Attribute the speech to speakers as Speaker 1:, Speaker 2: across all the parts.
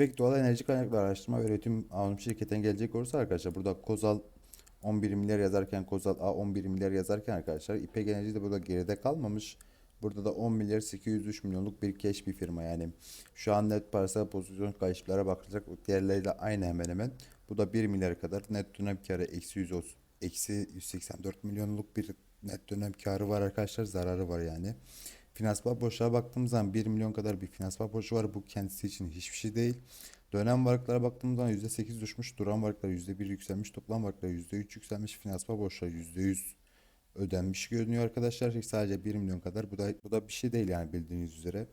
Speaker 1: İpek Doğal Enerji Kaynakları Araştırma ve Üretim Anonim Şirketi'ne gelecek olursa arkadaşlar burada Kozal 11 milyar yazarken Kozal A 11 milyar yazarken arkadaşlar İpek Enerji de burada geride kalmamış. Burada da 10 milyar 803 milyonluk bir cash bir firma yani. Şu an net parasal pozisyon kayıplara bakılacak diğerleriyle aynı hemen hemen. Bu da 1 milyar kadar net dönem karı eksi 100 olsun. Eksi 184 milyonluk bir net dönem karı var arkadaşlar zararı var yani. Finansman borçlara baktığımız zaman 1 milyon kadar bir finansman borcu var. Bu kendisi için hiçbir şey değil. Dönem varlıklara baktığımız zaman %8 düşmüş. Duran varlıklar %1 yükselmiş. Toplam varlıklar %3 yükselmiş. Finansman borçları %100 ödenmiş görünüyor arkadaşlar. Sadece 1 milyon kadar. Bu da bu da bir şey değil yani bildiğiniz üzere.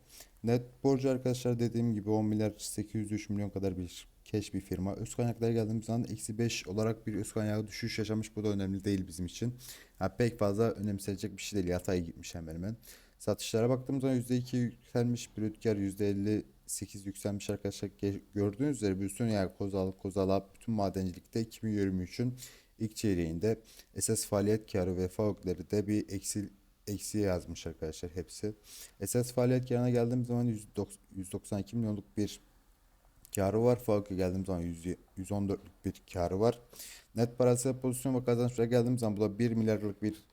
Speaker 1: Net borcu arkadaşlar dediğim gibi 10 milyar 803 milyon kadar bir cash bir firma. Öz kaynaklara geldiğimiz zaman eksi 5 olarak bir öz kaynağı düşüş yaşamış. Bu da önemli değil bizim için. Ha, pek fazla önemsenecek bir şey değil. Yatay gitmiş hemen hemen. Satışlara baktığımız zaman %2 yükselmiş. Brüt kar %58 yükselmiş arkadaşlar. Gördüğünüz üzere bütün yani Kozal, Kozal'a bütün madencilikte 2023'ün ilk çeyreğinde esas faaliyet karı ve FAVÖK'leri de bir eksi eksiye yazmış arkadaşlar hepsi. Esas faaliyet karına geldiğimiz zaman 190 192 milyonluk bir karı var. FAVÖK'e geldiğimiz zaman 100 114'lük bir karı var. Net parasal pozisyon ve kazançlara geldiğimiz zaman bu da 1 milyarlık bir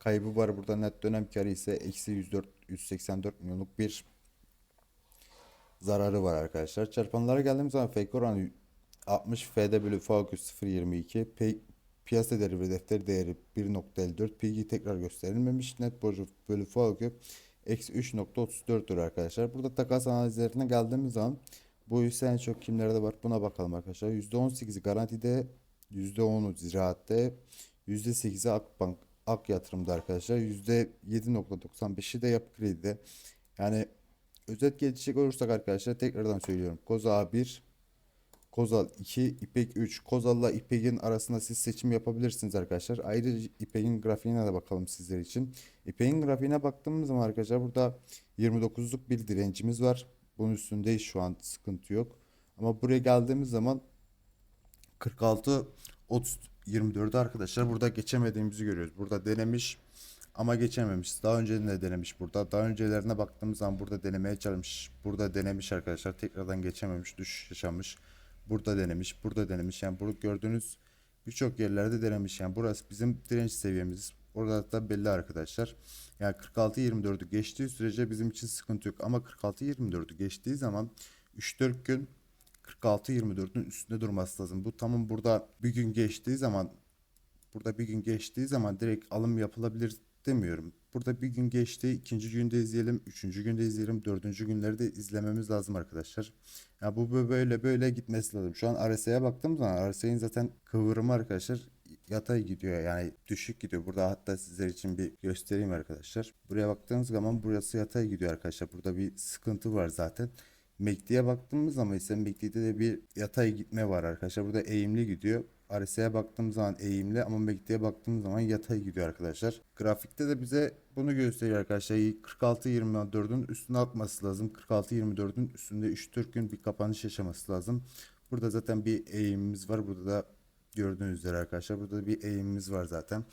Speaker 1: kaybı var. Burada net dönem karı ise eksi 104 184 milyonluk bir zararı var arkadaşlar. Çarpanlara geldiğimiz zaman fake oranı 60 FD bölü Focus 0.22 P- piyasa değeri ve defter değeri 1.54 PG tekrar gösterilmemiş. Net borcu bölü Focus eksi 3.34'tür arkadaşlar. Burada takas analizlerine geldiğimiz zaman bu ise en çok kimlerde var buna bakalım arkadaşlar. %18'i garantide, %10'u ziraatte, %8'i Akbank Ak yatırımda arkadaşlar. %7.95'i de yapı kredide. Yani özet geçecek olursak arkadaşlar tekrardan söylüyorum. Koza 1, Kozal 2, İpek 3. Kozal'la İpek'in arasında siz seçim yapabilirsiniz arkadaşlar. Ayrıca İpek'in grafiğine de bakalım sizler için. İpek'in grafiğine baktığımız zaman arkadaşlar burada 29'luk bir direncimiz var. Bunun üstündeyiz şu an sıkıntı yok. Ama buraya geldiğimiz zaman 46 30 24'ü arkadaşlar burada geçemediğimizi görüyoruz. Burada denemiş ama geçememiş. Daha önce de denemiş burada. Daha öncelerine baktığımız zaman burada denemeye çalışmış. Burada denemiş arkadaşlar. Tekrardan geçememiş. Düşüş yaşamış. Burada denemiş. Burada denemiş. Yani burada gördüğünüz birçok yerlerde denemiş. Yani burası bizim direnç seviyemiz. Orada da belli arkadaşlar. Yani 46-24'ü geçtiği sürece bizim için sıkıntı yok. Ama 46-24'ü geçtiği zaman 3-4 gün 46-24'ün üstünde durması lazım. Bu tamam burada bir gün geçtiği zaman burada bir gün geçtiği zaman direkt alım yapılabilir demiyorum. Burada bir gün geçti, ikinci günde izleyelim, üçüncü günde izleyelim, dördüncü günleri de izlememiz lazım arkadaşlar. Ya bu bu böyle böyle gitmesi lazım. Şu an RSI'ye baktığım zaman RSI'nin zaten kıvrımı arkadaşlar yatay gidiyor yani düşük gidiyor. Burada hatta sizler için bir göstereyim arkadaşlar. Buraya baktığınız zaman burası yatay gidiyor arkadaşlar. Burada bir sıkıntı var zaten. MACD'ye baktığımız zaman ise MACD'de de bir yatay gitme var arkadaşlar. Burada eğimli gidiyor. RSI'ye baktığımız zaman eğimli ama MACD'ye baktığımız zaman yatay gidiyor arkadaşlar. Grafikte de bize bunu gösteriyor arkadaşlar. 46-24'ün üstüne atması lazım. 46-24'ün üstünde 3-4 gün bir kapanış yaşaması lazım. Burada zaten bir eğimimiz var. Burada da gördüğünüz üzere arkadaşlar. Burada bir eğimimiz var zaten.